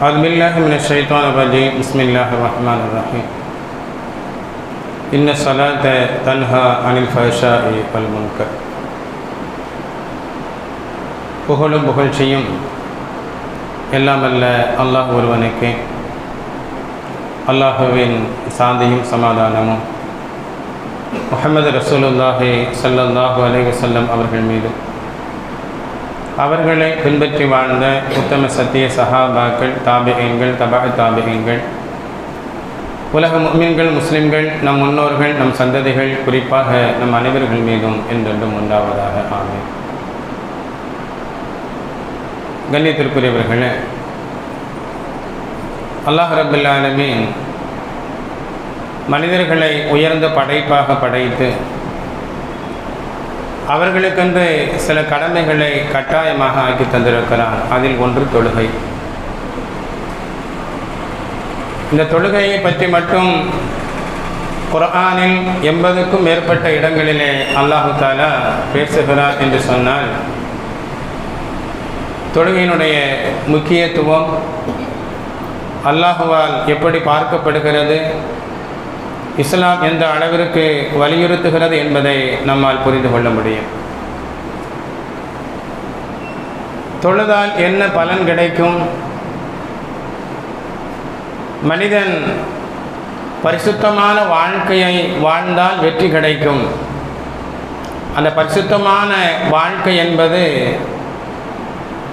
أعوذ بالله من الشيطان الرجيم بسم الله الرحمن الرحيم إن الصلاة تنهى عن الفحشاء والمنكر புகழும் புகழ்ச்சியும் எல்லாம் அல்ல அல்லாஹ் ஒருவனுக்கு அல்லாஹுவின் சாந்தியும் சமாதானமும் முஹம்மது ரசூலுல்லாஹி ஸல்லல்லாஹு அலைஹி வஸல்லம் அவர்கள் மீதும் அவர்களை பின்பற்றி வாழ்ந்த உத்தம சத்திய சஹாபாக்கள் தாபிகங்கள் தபா தாபிகங்கள் உலக முஸ்லிம்கள் முஸ்லிம்கள் நம் முன்னோர்கள் நம் சந்ததிகள் குறிப்பாக நம் அனைவர்கள் மீதும் என்றென்றும் உண்டாவதாக ஆகும் கண்ணியத்திற்குரியவர்களே அல்லாஹ் ரபுல்லாலுமே மனிதர்களை உயர்ந்த படைப்பாக படைத்து அவர்களுக்கென்று சில கடமைகளை கட்டாயமாக ஆக்கி தந்திருக்கிறார் அதில் ஒன்று தொழுகை. இந்த தொழுகையை பற்றி மட்டும் குரானில் எண்பதுக்கும் மேற்பட்ட இடங்களிலே அல்லாஹு தாலா பேசுகிறார் என்று சொன்னால் தொழுகையினுடைய முக்கியத்துவம் அல்லாஹுவால் எப்படி பார்க்கப்படுகிறது? இஸ்லாம் எந்த அளவிற்கு வலியுறுத்துகிறது என்பதை நம்மால் புரிந்து கொள்ள முடியும். தொழுதால் என்ன பலன் கிடைக்கும்? மனிதன் பரிசுத்தமான வாழ்க்கையை வாழ்ந்தால் வெற்றி கிடைக்கும். அந்த பரிசுத்தமான வாழ்க்கை என்பது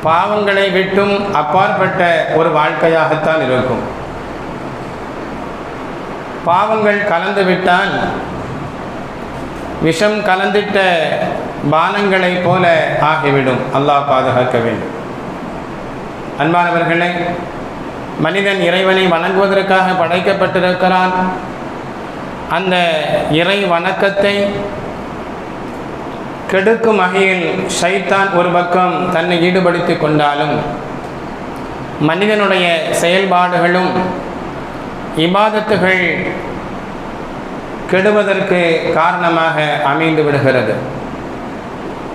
பாவங்களை விட்டும் அப்பாற்பட்ட ஒரு வாழ்க்கையாகத்தான் இருக்கும். பாவங்கள் கலந்து விட்டால் விஷம் கலந்திட்ட பானங்களைப் போல ஆகிவிடும். அல்லாஹ் பாதுகாக்க வேண்டும். அன்பானவர்களே மனிதன் இறைவனை வணங்குவதற்காக படைக்கப்பட்டிருக்கிறான். அந்த இறை வணக்கத்தை கெடுக்கும் வகையில் ஷைத்தான் ஒரு பக்கம் தன்னை ஈடுபடுத்தி கொண்டாலும் மனிதனுடைய செயல்பாடுகளும் இபாதத்துகள் கெடுவதற்கு காரணமாக அமைந்து விடுகிறது.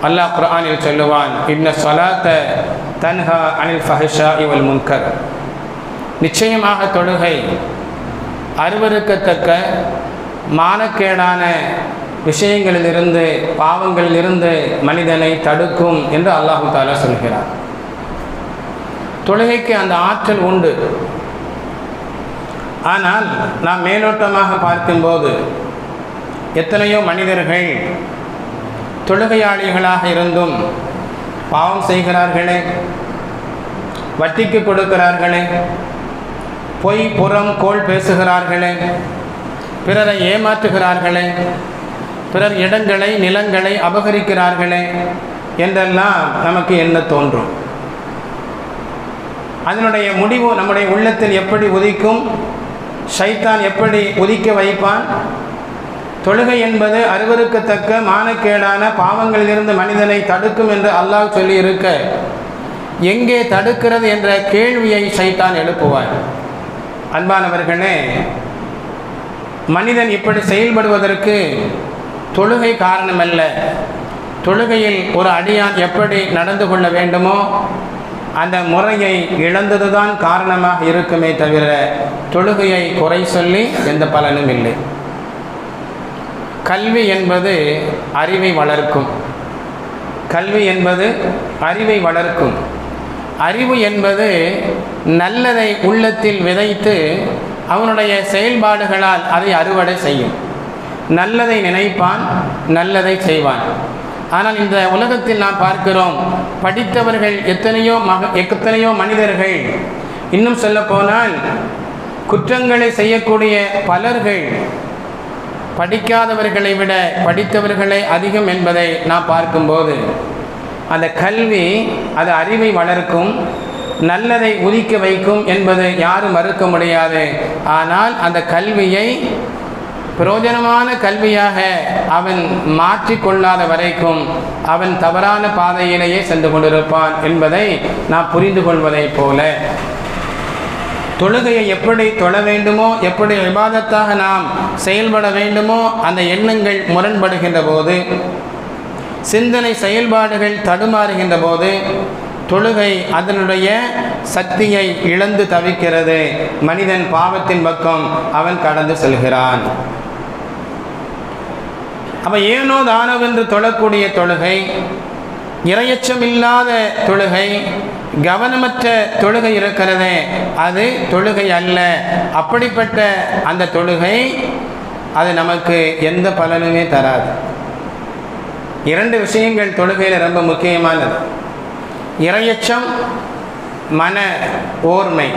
அல்லாஹ் குரானில் சொல்லுவான் இன்ன சொலாத்த தன்ஹா அனில் ஃபஹிஷா இவல் முன்கர். நிச்சயமாக தொழுகை அருவருக்கத்தக்க மானக்கேடான விஷயங்களிலிருந்து பாவங்களிலிருந்து மனிதனை தடுக்கும் என்று அல்லாஹு தாலா சொல்கிறார் தொழுகைக்கு அந்த ஆற்றல் உண்டு. ஆனால் நாம் மேலோட்டமாக பார்க்கும்போது எத்தனையோ மனிதர்கள் தொழுகையாளிகளாக இருந்தும் பாவம் செய்கிறார்களே வட்டிக்கு கொடுக்கிறார்களே பொய் புறம் கோள் பேசுகிறார்களே பிறரை ஏமாற்றுகிறார்களே பிறர் இடங்களை நிலங்களை அபகரிக்கிறார்களே என்றெல்லாம் நமக்கு என்ன தோன்றும்? அதனுடைய முடிவு நம்முடைய உள்ளத்தில் எப்படி உதிக்கும்? ஷைத்தான் எப்படி உதிக்க வைப்பான்? தொழுகை என்பது அருவருக்கத்தக்க மானக்கேடான பாவங்களிலிருந்து மனிதனை தடுக்கும் என்று அல்லாஹ் சொல்லியிருக்க. எங்கே தடுக்கிறது என்ற கேள்வியை சைத்தான் எழுப்புவார். அன்பானவர்களே மனிதன் இப்படி செயல்படுவதற்கு தொழுகை காரணமல்ல. தொழுகையில் ஒரு அடியான் எப்படி நடந்து கொள்ள வேண்டுமோ அந்த முறையை இழந்ததுதான் காரணமாக இருக்குமே தவிர தொழுகையை குறை சொல்லி எந்த பலனும் இல்லை. கல்வி என்பது அறிவை வளர்க்கும். கல்வி என்பது அறிவை வளர்க்கும். அறிவு என்பது நல்லதை உள்ளத்தில் விதைத்து அவனுடைய செயல்பாடுகளால் அதை அறுவடை செய்யும். நல்லதை நினைப்பான் நல்லதை செய்வான். ஆனால் இந்த உலகத்தில் நாம் பார்க்கிறோம் படித்தவர்கள் எத்தனையோ மக எத்தனையோ மனிதர்கள். இன்னும் சொல்ல போனால் குற்றங்களை செய்யக்கூடிய பலர்கள் படிக்காதவர்களை விட படித்தவர்களே அதிகம் என்பதை நாம் பார்க்கும்போது அந்த கல்வி அது அறிவை வளர்க்கும் நல்லதை உதிக்க வைக்கும் என்பது யாரும் மறுக்க முடியாது. ஆனால் அந்த கல்வியை பிரயோஜனமான கல்வியாக அவன் மாற்றிக்கொள்ளாத வரைக்கும் அவன் தவறான பாதையிலேயே சென்று கொண்டிருப்பான் என்பதை நாம் புரிந்து கொள்வதைப் போல. தொழுகையை எப்படி தொழ வேண்டுமோ எப்படி விவாதத்தாக நாம் செயல்பட வேண்டுமோ அந்த எண்ணங்கள் முரண்படுகின்ற போது சிந்தனை செயல்பாடுகள் தடுமாறுகின்ற போது தொழுகை அதனுடைய சக்தியை இழந்து தவிக்கிறது. மனிதன் பாவத்தின் பக்கம் அவன் கடந்து செல்கிறான். அப்ப ஏனோ தானவென்று தொழக்கூடிய தொழுகை இரையச்சம் இல்லாத தொழுகை கவனமற்ற தொழுகை இருக்கிறதே அது தொழுகை அல்ல. அப்படிப்பட்ட அந்த தொழுகை அது நமக்கு எந்த பலனுமே தராது. இரண்டு விஷயங்கள் தொழுகையில் ரொம்ப முக்கியமானது. இரையச்சம் மன ஓர்மை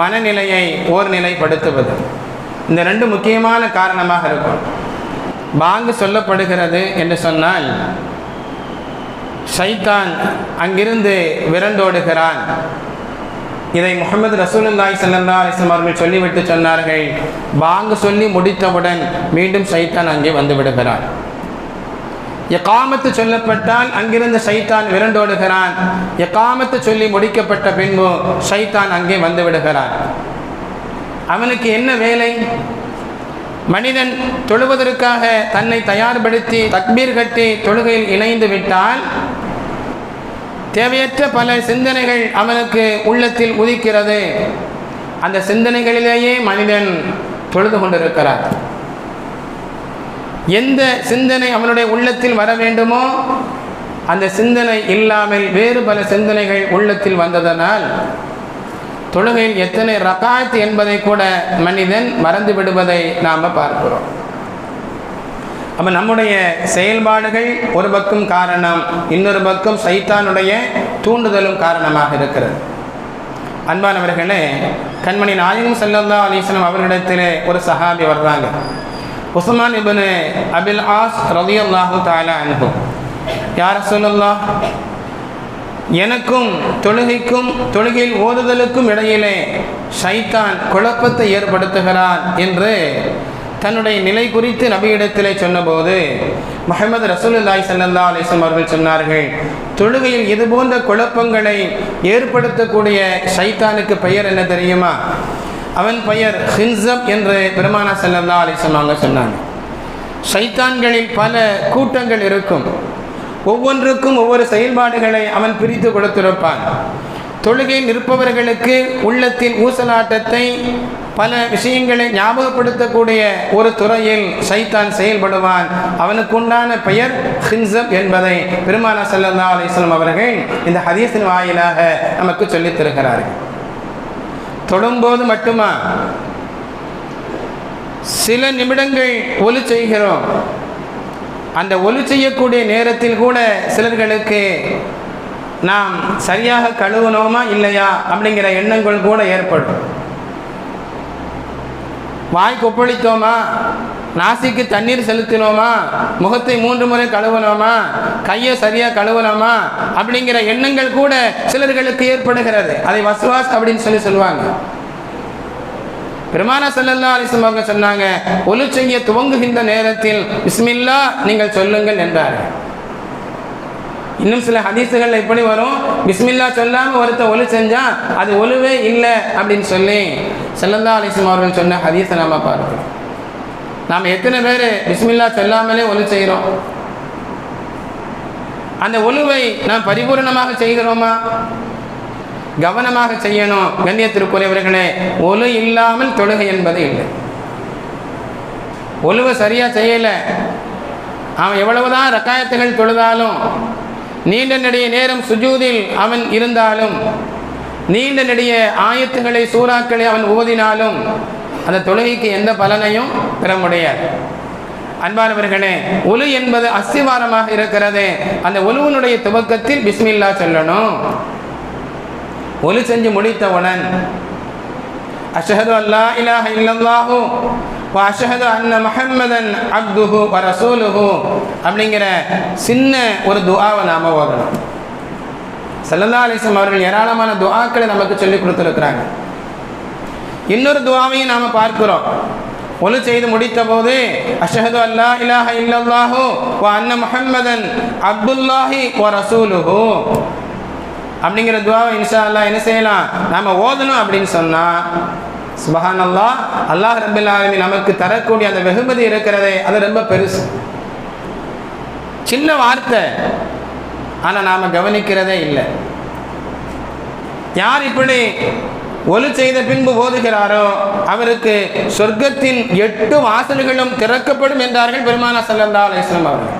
மனநிலையை ஓர்நிலைப்படுத்துவது. இந்த ரெண்டு முக்கியமான காரணமாக இருக்கும். பாங்கு சொல்லப்படுகிறது என்று சொன்னால் ஷைத்தான் அங்கிருந்து விரண்டோடுகிறான். இதை முகமது ரசூலுல்லாய் சல்லா அலிஸ்லாம் அவர்கள் சொல்லிவிட்டு சொன்னார்கள். பாங்கு சொல்லி முடித்தவுடன் மீண்டும் சைத்தான் அங்கே வந்து விடுகிறான். எக்காமத்து சொல்லப்பட்டால் அங்கிருந்து சைத்தான் விரண்டோடுகிறான். எக்காமத்து சொல்லி முடிக்கப்பட்ட பின்பு சைத்தான் அங்கே வந்து விடுகிறான். அவனுக்கு என்ன வேலை? மனிதன் தொழுவதற்காக தன்னை தயார்படுத்தி தக்பீர் கட்டி தொழுகையில் இணைந்து விட்டால் தேவையற்ற பல சிந்தனைகள் அவனுக்கு உள்ளத்தில் உதிக்கிறது. அந்த சிந்தனைகளிலேயே மனிதன் தொழுது கொண்டிருக்கிறார். எந்த சிந்தனை அவனுடைய உள்ளத்தில் வர வேண்டுமோ அந்த சிந்தனை இல்லாமல் வேறு பல சிந்தனைகள் உள்ளத்தில் வந்ததனால் தொழுகையில் எத்தனை ரகாத் என்பதை கூட மனிதன் மறந்து விடுவதை நாம் பார்க்கிறோம். அப்போ நம்முடைய செயல்பாடுகள் ஒரு பக்கம் காரணம் இன்னொரு பக்கம் சைத்தானுடைய தூண்டுதலும் காரணமாக இருக்கிறது. அன்பானவர்களே கண்மணி நாயகம் செல்லந்தா அலிஸ்லாம் அவர்களிடத்திலே ஒரு சஹாபி வர்றாங்க. உஸ்மான் இபனு அபில் ஆஸ் ரதியுல்லாஹு தாலா அனுபவம் யார் சொல்லல்லா எனக்கும் தொழுகைக்கும் தொழுகையில் ஓதுதலுக்கும் இடையிலே ஷைத்தான் குழப்பத்தை ஏற்படுத்துகிறான் என்று தன்னுடைய நிலை குறித்து நபியிடத்திலே சொன்னபோது முகமது ரசூலுல்லாய் சல்லா அலிஸ்லம் அவர்கள் சொன்னார்கள் தொழுகையில் இது போன்ற குழப்பங்களை ஏற்படுத்தக்கூடிய சைத்தானுக்கு பெயர் என்ன தெரியுமா? அவன் பெயர் ஹின்சப் என்று பெருமானா சல்லல்லா அலிஸ்லம் அவங்க சொன்னாங்க. சைத்தான்களில் பல கூட்டங்கள் இருக்கும். ஒவ்வொன்றுக்கும் ஒவ்வொரு செயல்பாடுகளை அவன் பிரித்து கொடுத்திருப்பான். தொழுகையில் நிற்பவர்களுக்கு உள்ளத்தில் ஊசலாட்டத்தை பல விஷயங்களை ஞாபகப்படுத்தக்கூடிய ஒரு துறையில் சைத்தான் செயல்படுவான். அவனுக்குண்டான பெயர் ஹின்சப் என்பதை பெருமானா சல்லா அலிஸ்லாம் அவர்கள் இந்த ஹதீஸின் வாயிலாக நமக்கு சொல்லித் தருகிறார்கள். தொடும்போது மட்டுமா? சில நிமிடங்கள் ஒலி செய்கிறோம். அந்த ஒலி செய்யக்கூடிய நேரத்தில் கூட சிலர்களுக்கு நாம் சரியாக கழுவுனோமா இல்லையா அப்படிங்கிற எண்ணங்கள் கூட ஏற்படும். வாய் கொப்பளித்தோமா? நாசிக்கு தண்ணீர் செலுத்தினோமா? முகத்தை மூன்று முறை கழுவனோமா? கையை சரியாக கழுவனோமா? அப்படிங்கிற எண்ணங்கள் கூட சிலர்களுக்கு ஏற்படுகிறது. அதை வசுவாஸ் அப்படின்னு சொல்லி சொல்லுவாங்க. பெருமான சல்லல்லா அலிஸ்லம் அவங்க சொன்னாங்க ஒலு செய்ய துவங்குகின்ற நேரத்தில் பிஸ்மில்லா நீங்கள் சொல்லுங்கள் என்றார்கள் இன்னும் சில ஹதீஸுகள் எப்படி வரும்? பிஸ்மில்லா சொல்லாமல் ஒருத்த ஒலு செஞ்சா அது ஒலுவே இல்லை அப்படின்னு சொல்லி செல்லந்தா அலிசம் அவர்கள் சொன்ன ஹதீஸை நாம பார்க்கிறோம். நாம் எத்தனை பேர் பிஸ்மில்லா சொல்லாமலே ஒலு செய்கிறோம் அந்த ஒலுவை நாம் பரிபூரணமாக செய்கிறோமா? கவனமாக செய்யணும். கண்ணியத்திற்குரியவர்களே ஒலு இல்லாமல் தொழுகை என்பது இல்லை. ஒலுவை சரியாக செய்யலை. அவன் எவ்வளவுதான் ரக்காயத்துகள் தொழுதாலும் நீண்ட நெடிய நேரம் சுஜூதில் அவன் இருந்தாலும் நீண்ட நெடிய ஆயத்துகளை சூறாக்களை அவன் ஓதினாலும் அந்த தொழுகைக்கு எந்த பலனையும் பெற முடியாது. அன்பானவர்களே ஒலு என்பது அஸ்திவாரமாக இருக்கிறது. அந்த ஒலுவனுடைய துவக்கத்தில் பிஸ்மில்லா சொல்லணும். ஒலு செஞ்சு முடித்தவுடன் அஷஹது அல்லா இலாஹ இல்லல்லாஹு அஷஹது அன்ன முஹம்மதன் அப்துஹு வ ரசூலுஹு அப்படிங்கிற சின்ன ஒரு துஆவை நாம ஓதணும். சல்லல்லா அலிஸ்லம் அவர்கள் ஏராளமான துஆக்களை நமக்கு சொல்லிக் கொடுத்துருக்கிறாங்க. இன்னொரு துவாவையும் நாம் பார்க்கிறோம். ஒலு செய்து முடித்த போது அஷஹது அல்லா இலாஹ இல்லல்லாஹு வ அன்ன முஹம்மதன் அப்துல்லாஹி வ ரசூலுஹு அப்படிங்கிற துவாவை இன்ஷா அல்லாஹ் என்ன செய்யலாம்? நாம ஓதணும் அப்படின்னு சொன்னால் சுபஹான் அல்லாஹ் அல்லாஹ் ரபில் நமக்கு தரக்கூடிய அந்த வெகுமதி இருக்கிறதே அது ரொம்ப பெருசு. சின்ன வார்த்தை ஆனால் நாம் கவனிக்கிறதே இல்லை. யார் இப்படி ஒலு செய்த பின்பு ஓதுகிறாரோ அவருக்கு சொர்க்கத்தின் எட்டு வாசல்களும் திறக்கப்படும் என்றார்கள் பெருமானா சல்லல்லா அலிஸ்லாம் அவர்கள்.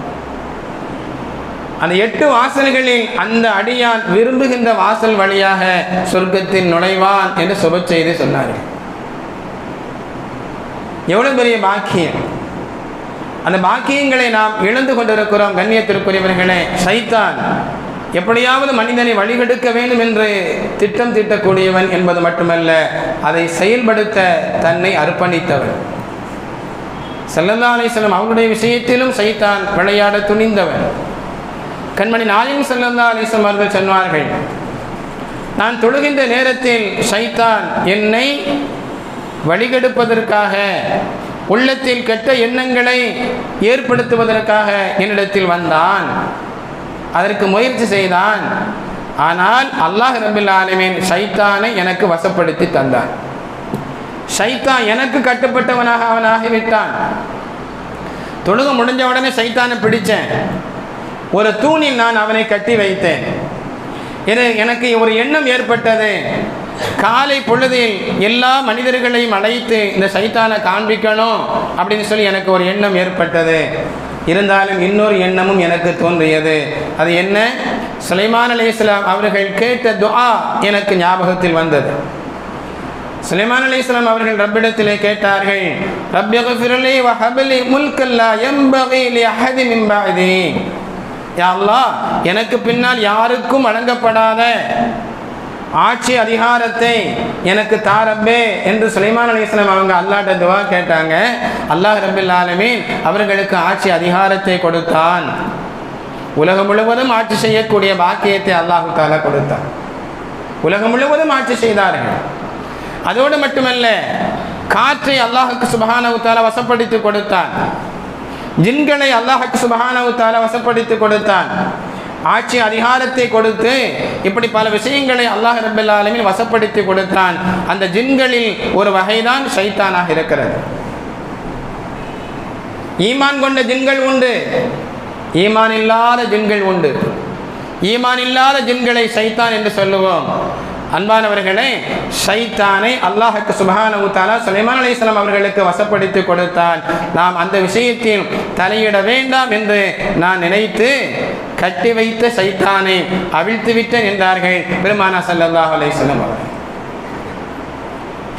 அந்த எட்டு வாசல்களில் அந்த அடியான் விரும்புகின்ற வாசல் வழியாக சொர்க்கத்தில் நுழைவான் என்று சுப செய்தி சொன்னார்கள் எவ்வளவு பெரிய பாக்கியம். அந்த பாக்கியங்களை நாம் இழந்து கொண்டிருக்கிறோம் கண்ணியத்திற்குரியவர்களே. சைத்தான் எப்படியாவது மனிதனை வழிகெடுக்க வேண்டும் என்று திட்டம் தீட்டக்கூடியவன் என்பது மட்டுமல்ல அதை செயல்படுத்த தன்னை அர்ப்பணித்தவன். செல்லல்லா அலிஸ்லம் அவருடைய விஷயத்திலும் சைத்தான் விளையாட துணிந்தவன். கண்மணி நாயின் செல்லல்லா அலிஸ்லம் அவர்கள் சொன்னார்கள் நான் தொழுகின்ற நேரத்தில் சைத்தான் என்னை வழிகெடுப்பதற்காக உள்ளத்தில் கெட்ட எண்ணங்களை ஏற்படுத்துவதற்காக என்னிடத்தில் வந்தான். அதற்கு முயற்சி செய்தான். ஆனால் அல்லாஹ் ரபில் ஆலமீன் எனக்கு வசப்படுத்தி தந்தான். சைத்தான் எனக்கு கட்டுப்பட்டவனாக அவனாகிவிட்டான் தொழுக முடிஞ்ச உடனே சைத்தானை பிடித்தேன் ஒரு தூணில் நான் அவனை கட்டி வைத்தேன். என- எனக்கு ஒரு எண்ணம் ஏற்பட்டது. காலை பொழுதில் எல்லா மனிதர்களையும் அழைத்து இந்த சைத்தானை காண்பிக்கணும் அப்படின்னு சொல்லி எனக்கு ஒரு எண்ணம் ஏற்பட்டது. இருந்தாலும் இன்னொரு எண்ணமும் எனக்கு தோன்றியது. அது என்ன? சுலைமான் அலைஹிஸ்ஸலாம் அவர்கள் கேட்ட துஆ எனக்கு ஞாபகத்தில் வந்தது. சுலைமான் அலைஹிஸ்ஸலாம் அவர்கள் ரப்பிடத்திலே கேட்டார்கள் ரப்பி ஃபிரலி முல்கல்லா யம்பகி அஹதி மின் பஅதி யா அல்லாஹ் எனக்கு பின்னால் யாருக்கும் வழங்கப்படாத ஆட்சி அதிகாரத்தை எனக்கு தாரப்பே என்று சுலைமான் அலிஸ்லாம் அவங்க அல்லாட்ட துவா கேட்டாங்க. அல்லாஹ் ரபில் ஆலமீன் அவர்களுக்கு ஆட்சி அதிகாரத்தை கொடுத்தான். உலகம் முழுவதும் ஆட்சி செய்யக்கூடிய பாக்கியத்தை அல்லாஹு தாலா கொடுத்தான். உலகம் முழுவதும் ஆட்சி செய்தார்கள். அதோடு மட்டுமல்ல காற்றை அல்லாஹுக்கு சுபஹானவு தாலா வசப்படுத்தி கொடுத்தான். ஜின்களை அல்லாஹ் சுபஹானவு தாலா வசப்படுத்தி கொடுத்தான். ஆட்சி அதிகாரத்தை கொடுத்து இப்படி பல விஷயங்களை அல்லாஹ் ரபுல்லாலுமே வசப்படுத்தி கொடுத்தான். அந்த ஜின்களில் ஒரு வகைதான் சைத்தானாக இருக்கிறது. ஈமான் கொண்ட ஜின்கள் உண்டு. ஈமான் இல்லாத ஜின்கள் உண்டு. ஈமான் இல்லாத ஜின்களை சைத்தான் என்று சொல்லுவோம். அன்பானவர்களே ஷைத்தானை அல்லாஹுக்கு சுபஹானஹு சுலைமான் அலிஸ்லாம் அவர்களுக்கு வசப்படுத்தி கொடுத்தான் நாம் அந்த விஷயத்தில் தலையிட வேண்டாம் என்று நான் நினைத்து கட்டி வைத்த சைத்தானை அவிழ்த்து விட்டேன் என்றார்கள் பெருமானா சல்லாஹ் அலிஸ்லாம் அவர்கள்.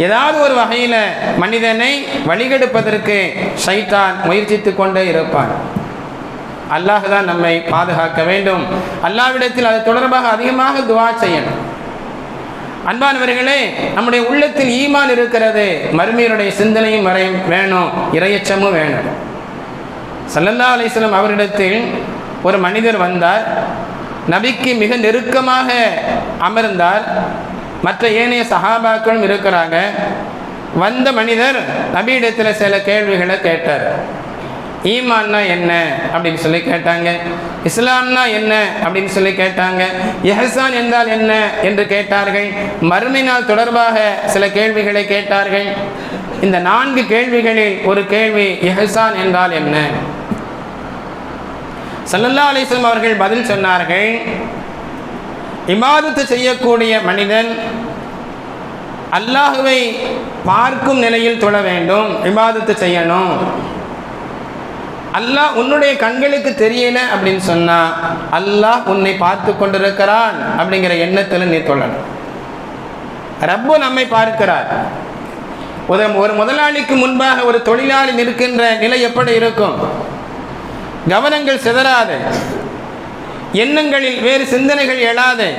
ஏதாவது ஒரு வகையில் மனிதனை வழிகெடுப்பதற்கு ஷைத்தான் முயற்சித்து கொண்டே இருப்பான். அல்லாஹ் தான் நம்மை பாதுகாக்க வேண்டும். அல்லாவிடத்தில் அது தொடர்பாக அதிகமாக துவா செய்யணும். அன்பானவர்களே நம்முடைய உள்ளத்தில் ஈமான் இருக்கிறது. மருமையருடைய சிந்தனையும் வரை வேணும் இரையச்சமும் வேணும். சல்லல்லா அலிஸ்லம் அவரிடத்தில் ஒரு மனிதர் வந்தார். நபிக்கு மிக நெருக்கமாக அமர்ந்தார். மற்ற ஏனைய சகாபாக்களும் இருக்கிறாங்க. வந்த மனிதர் நபியிடத்தில் சில கேள்விகளை கேட்டார். ஈமான்னா என்ன அப்படின்னு சொல்லி கேட்டாங்க. இஸ்லாம்னா என்ன அப்படின்னு சொல்லி கேட்டாங்க. எஹசான் என்றால் என்ன என்று கேட்டார்கள். மறுமையினால் தொடர்பாக சில கேள்விகளை கேட்டார்கள். இந்த நான்கு கேள்விகளில் ஒரு கேள்வி எஹசான் என்றால் என்ன? சல்லல்லா அலிஸ்லாம் அவர்கள் பதில் சொன்னார்கள். இபாதத்து செய்யக்கூடிய மனிதன் அல்லாஹுவை பார்க்கும் நிலையில் தொழ வேண்டும் இபாதத்து செய்யணும். அல்லாஹ் உன்னுடைய கண்களுக்கு தெரியல அப்படின்னு சொன்னா அல்லாஹ் உன்னை பார்த்து கொண்டிருக்கிறான் அப்படிங்கிற எண்ணத்தில் நீ சொல்லணும் ரப்பு நம்மை பார்க்கிறார். ஒரு ஒரு முதலாளிக்கு முன்பாக ஒரு தொழிலாளி நிற்கின்ற நிலை எப்படி இருக்கும்? கவனங்கள் சிதறாது. எண்ணங்களில் வேறு சிந்தனைகள் எழாது.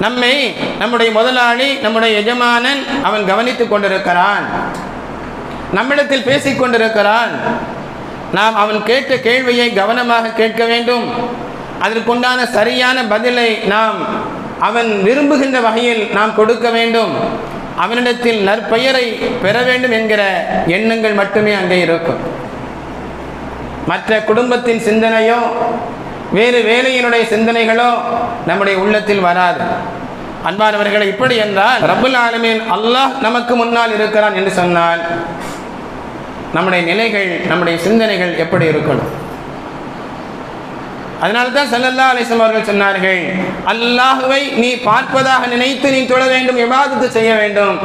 நம்மை நம்முடைய முதலாளி நம்முடைய எஜமானன் அவன் கவனித்துக் கொண்டிருக்கிறான். நம்மிடத்தில் பேசிக் கொண்டிருக்கிறான். நாம் அவன் கேட்ட கேள்வியை கவனமாக கேட்க வேண்டும். அதற்குண்டான சரியான பதிலை நாம் அவன் விரும்புகின்ற வகையில் நாம் கொடுக்க வேண்டும். அவனிடத்தில் நற்பெயரை பெற வேண்டும் என்கிற எண்ணங்கள் மட்டுமே அங்கே இருக்கும். மற்ற குடும்பத்தின் சிந்தனையோ வேறு வேலையினுடைய சிந்தனைகளோ நம்முடைய உள்ளத்தில் வராது. அன்பானவர்களை இப்படி என்றால் ரபுல் ஆலமின் அல்லாஹ் நமக்கு முன்னால் இருக்கிறான் என்று சொன்னால் நம்முடைய நிலைகள் நம்முடைய சிந்தனைகள் எப்படி இருக்கணும்? அதனால தான் சல்லல்லா அலிஸ்லாம் அவர்கள் சொன்னார்கள் அல்லாஹுவை நீ பார்ப்பதாக நினைத்து நீ தொழ வேண்டும் எவ்வாறு செய்ய வேண்டும்.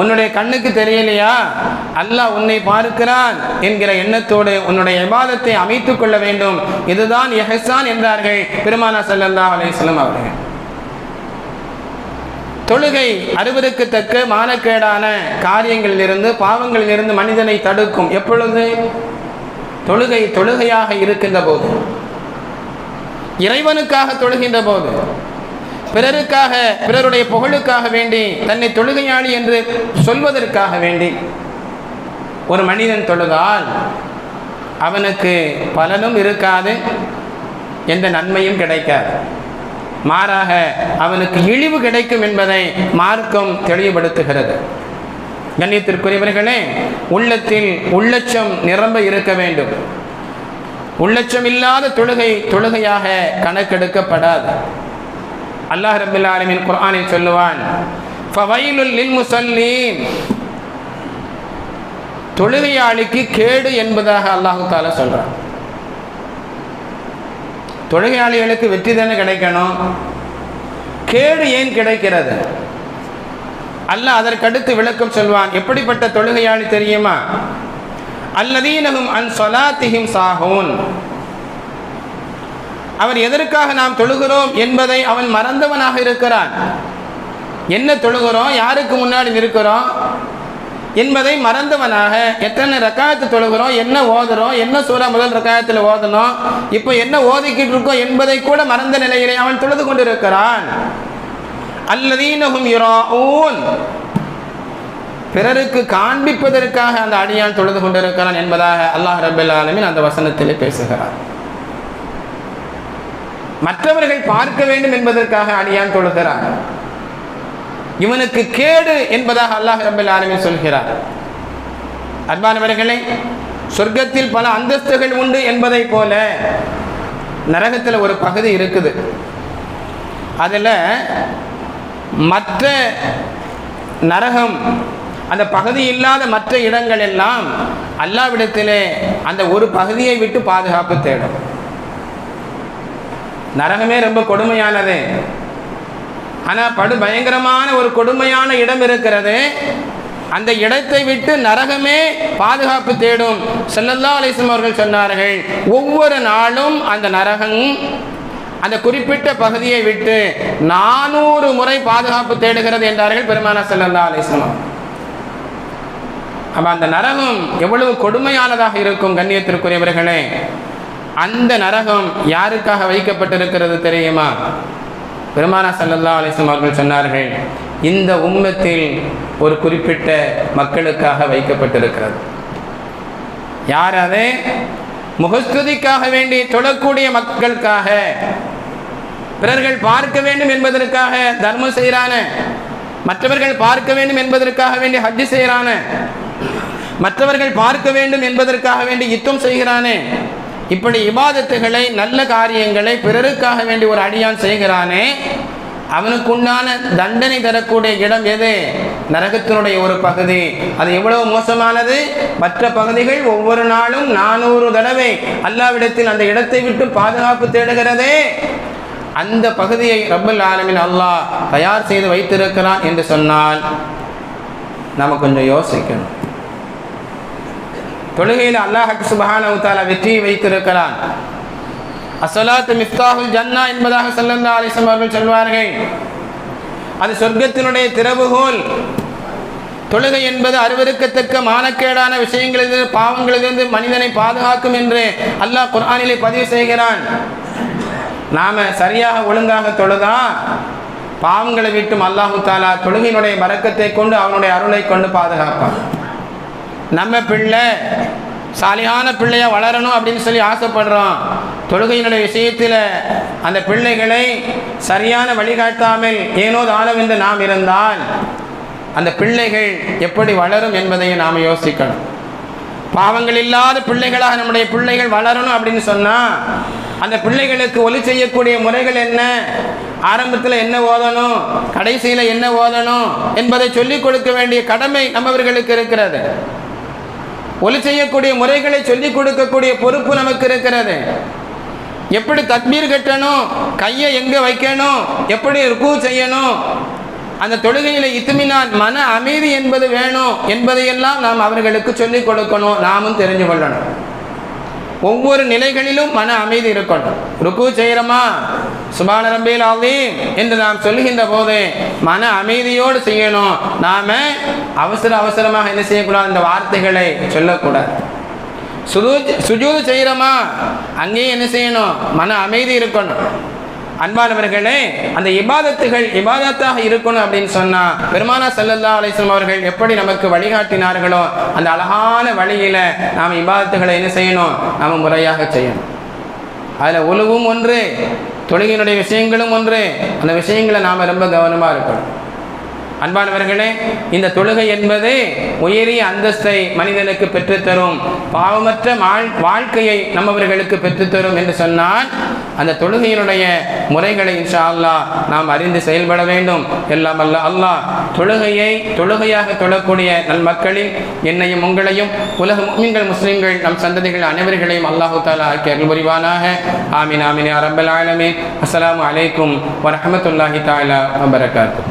உன்னுடைய கண்ணுக்கு தெரியலையா? அல்லாஹ் உன்னை பார்க்கிறான் என்கிற எண்ணத்தோடு உன்னுடைய விவாதத்தை அமைத்துக் கொள்ள வேண்டும். இதுதான் எஹசான் என்றார்கள் பெருமானா சல்லல்லா அலிஸ்லாம் அவர்கள். தொழுகை அறிவருக்கத்தக்க மானக்கேடான காரியங்களிலிருந்து பாவங்களிலிருந்து மனிதனை தடுக்கும். எப்பொழுது? தொழுகை தொழுகையாக இருக்கின்ற போது. இறைவனுக்காக தொழுகின்ற போது. பிறருக்காக பிறருடைய புகழுக்காக வேண்டி தன்னை தொழுகையாளி என்று சொல்வதற்காக வேண்டி. ஒரு மனிதன் தொழுதால் அவனுக்கு பலனும் இருக்காது எந்த நன்மையும் கிடைக்காது. மாறாக அவனுக்கு இழிவு கிடைக்கும் என்பதை மார்க்கம் தெளிவுபடுத்துகிறது. கண்ணியத்திற்குரியவர்களே உள்ளத்தில் உள்ளச்சம் நிரம்ப இருக்க வேண்டும். உள்ளச்சம் இல்லாத தொழுகை தொழுகையாக கணக்கெடுக்கப்படாது. அல்லாஹ் ரபில் ஆலமின் குர்ஆனில் சொல்லுவான் தொழுகையாளிக்கு கேடு என்பதாக அல்லாஹு தாலா சொல்றான். தொழுகையாளிகளுக்கு வெற்றி தானே கிடைக்கணும்? கேடு ஏன் கிடைக்கிறது? அல்ல அதற்கடுத்து விளக்கம் சொல்வான். எப்படிப்பட்ட தொழுகையாளி தெரியுமா? அல்லதீனகும் அன் சொலாத்திஹிம் சாகூன் அவர் எதற்காக நாம் தொழுகிறோம் என்பதை அவன் மறந்தவனாக இருக்கிறான். என்ன தொழுகிறோம்? யாருக்கு முன்னாடி இருக்கிறோம் என்பதை மறந்தவனாக எத்தனை ரக்காயத்து தொழுகிறோம் என்ன ஓதுறோம் என்ன சூறா முதல் ரக்காயத்தில் ஓதணும் இப்போ என்ன ஓதிக்கிட்டு இருக்கோம் என்பதை கூட மறந்த நிலையிலே அவன் தொழுது கொண்டிருக்கிறான். அல்லதீனகும் யுராஊன். பிறருக்கு காண்பிப்பதற்காக அந்த அடியான் தொழுது கொண்டிருக்கிறான் என்பதாக அல்லாஹ் ரபுல் ஆலமின் அந்த வசனத்திலே பேசுகிறார். மற்றவர்கள் பார்க்க வேண்டும் என்பதற்காக அடியான் தொழுகிறான். இவனுக்கு கேடு என்பதாக அல்லாஹ் ரபுல் ஆலமின் சொல்கிறார். அன்பானவர்களே சொர்க்கத்தில் பல அந்தஸ்துகள் உண்டு என்பதை போல நரகத்தில் ஒரு பகுதி இருக்குது. அதில் மற்ற நரகம் அந்த பகுதி இல்லாத மற்ற இடங்கள் எல்லாம் அல்லாவிடத்திலே அந்த ஒரு பகுதியை விட்டு பாதுகாப்பு தேடும். நரகமே ரொம்ப கொடுமையானது. ஆனால் படு பயங்கரமான ஒரு கொடுமையான இடம் இருக்கிறது. அந்த இடத்தை விட்டு நரகமே பாதுகாப்பு தேடும். செல்லல்லா அலிஸ்லம் அவர்கள் சொன்னார்கள் ஒவ்வொரு நாளும் அந்த நரகம் அந்த குறிப்பிட்ட பகுதியை விட்டு நானூறு முறை பாதுகாப்பு தேடுகிறது என்றார்கள் பெருமானா செல்லல்லா அலிஸ்லாம் அப்போ அந்த நரகம் எவ்வளவு கொடுமையானதாக இருக்கும் கண்ணியத்திற்குரியவர்களே. அந்த நரகம் யாருக்காக வைக்கப்பட்டிருக்கிறது தெரியுமா? பெருமானா சல்லல்லா அலிஸ்லாம் அவர்கள் சொன்னார்கள் இந்த உம்மத்தில் ஒரு குறிப்பிட்ட மக்களுக்காக வைக்கப்பட்டிருக்கிறது. யார் அது? முகஸ்துதிக்காக வேண்டி தொழக்கூடிய மக்களுக்காக. பிறர்கள் பார்க்க வேண்டும் என்பதற்காக தர்மம் செய்கிறான மற்றவர்கள் பார்க்க வேண்டும் என்பதற்காக வேண்டி ஹஜ்ஜு செய்கிறான மற்றவர்கள் பார்க்க வேண்டும் என்பதற்காக வேண்டி யுத்தம் செய்கிறானே இப்படி இபாதத்துகளை நல்ல காரியங்களை பிறருக்காக வேண்டி ஒரு அடியான் செய்கிறானே அவனுக்குண்டான தண்டனை தரக்கூடிய இடம் எது? நரகத்தினுடைய ஒரு பகுதி. அது எவ்வளவு மோசமானது? மற்ற பகுதிகள் ஒவ்வொரு நாளும் நானூறு தடவை அல்லாவிடத்தில் அந்த இடத்தை விட்டு பாதுகாப்பு தேடுகிறதே. அந்த பகுதியை ரப்பல் ஆலமின் அல்லாஹ் தயார் செய்து வைத்திருக்கிறான் என்று சொன்னால் நம்ம கொஞ்சம் யோசிக்கணும். தொழுகையில் அல்லாஹ் சுபஹானஹு வெற்றியை வைத்திருக்கிறான். அசலாத்து மிஃப்தாஹுல் ஜன்னா என்பதாக ஸல்லல்லாஹு அலைஹி அவர்கள் சொல்வார்கள். அது சொர்க்கத்தினுடைய திறவுகோல். தொழுகை என்பது அருவருக்கத்தக்க மானக்கேடான விஷயங்களிலிருந்து பாவங்களிலிருந்து மனிதனை பாதுகாக்கும் என்று அல்லாஹ் குர்ஆனிலே பதிவு செய்கிறான். நாம சரியாக ஒழுங்காக தொழுதா? பாவங்களை விட்டும் அல்லாஹு தாலா தொழுகையினுடைய மறக்கத்தை கொண்டு அவனுடைய அருளை கொண்டு பாதுகாப்பான். நம்ம பிள்ளை சாலியான பிள்ளையாக வளரணும் அப்படின்னு சொல்லி ஆசைப்படுறோம். தொழுகையினுடைய விஷயத்தில் அந்த பிள்ளைகளை சரியான வழிகாட்டாமல் ஏனோ தானவென்று நாம் இருந்தால் அந்த பிள்ளைகள் எப்படி வளரும் என்பதையும் நாம் யோசிக்கணும். பாவங்கள் இல்லாத பிள்ளைகளாக நம்முடைய பிள்ளைகள் வளரணும் அப்படின்னு சொன்னால் அந்த பிள்ளைகளுக்கு ஒலி செய்யக்கூடிய முறைகள் என்ன? ஆரம்பத்தில் என்ன ஓதணும்? கடைசியில் என்ன ஓதணும்? என்பதை சொல்லிக் கொடுக்க வேண்டிய கடமை நம்மவர்களுக்கு இருக்கிறது. ஒலி செய்யக்கூடிய முறைகளை சொல்லிக் கொடுக்கக்கூடிய பொறுப்பு நமக்கு இருக்கிறது. எப்படி தத்மீர் கட்டணும்? கையை எங்கே வைக்கணும்? எப்படி ருக்கு செய்யணும்? அந்த தொழுகையில் இத்துமினான் மன அமைதி என்பது வேணும் என்பதையெல்லாம் நாம் அவர்களுக்கு சொல்லிக் கொடுக்கணும். நாமும் தெரிஞ்சு கொள்ளணும். ஒவ்வொரு நிலைகளிலும் மன அமைதி இருக்கணும் ருக்கு செய்கிறோமா சுபான ரம்பியில் ஆதீம் என்று நாம் சொல்லுகின்ற போது மன அமைதியோடு செய்யணும். நாம அவசர அவசரமாக என்ன செய்யக்கூடாது? இந்த வார்த்தைகளை சொல்லக்கூடாது. சுது சுஜூது செய்கிறோமா அங்கேயும் என்ன செய்யணும்? மன அமைதி இருக்கணும். அன்பானவர்களே அந்த இபாதத்துகள் இபாதத்தாக இருக்கணும் அப்படின்னு சொன்னா பெருமானா சல்லல்லா அலிஸ்லாம் அவர்கள் எப்படி நமக்கு வழிகாட்டினார்களோ அந்த அழகான வழியில நாம் இபாதத்துகளை என்ன செய்யணும்? நாம் முறையாக செய்யணும். அதில் உழுவும் ஒன்று தொழுகையினுடைய விஷயங்களும் ஒன்று அந்த விஷயங்களை நாம் ரொம்ப கவனமாக இருக்கணும். அன்பானவர்களே இந்த தொழுகை என்பது உயரிய அந்தஸ்தை மனிதனுக்கு பெற்றுத்தரும். பாவமற்ற வாழ்க்கையை நம்மவர்களுக்கு பெற்றுத்தரும் என்று சொன்னால் அந்த தொழுகையினுடைய முறைகளை இன்ஷா அல்லாஹ் நாம் அறிந்து செயல்பட வேண்டும். எல்லாம் அல்ல அல்லாஹ் தொழுகையை தொழுகையாக தொழக்கூடிய நல் மக்களில் என்னையும் உங்களையும் உலக முஸ்லிம்கள் முஸ்லிம்கள் நம் சந்ததிகள் அனைவர்களையும் அல்லாஹு தாலா ஆக்கி அருள் புரிவானாக. ஆமீன் ஆமீன் அரபல் ரப்பல் ஆலமீன். அலைக்கும் வரமத்துல்லாஹி தாலா வபரகாத்துஹு.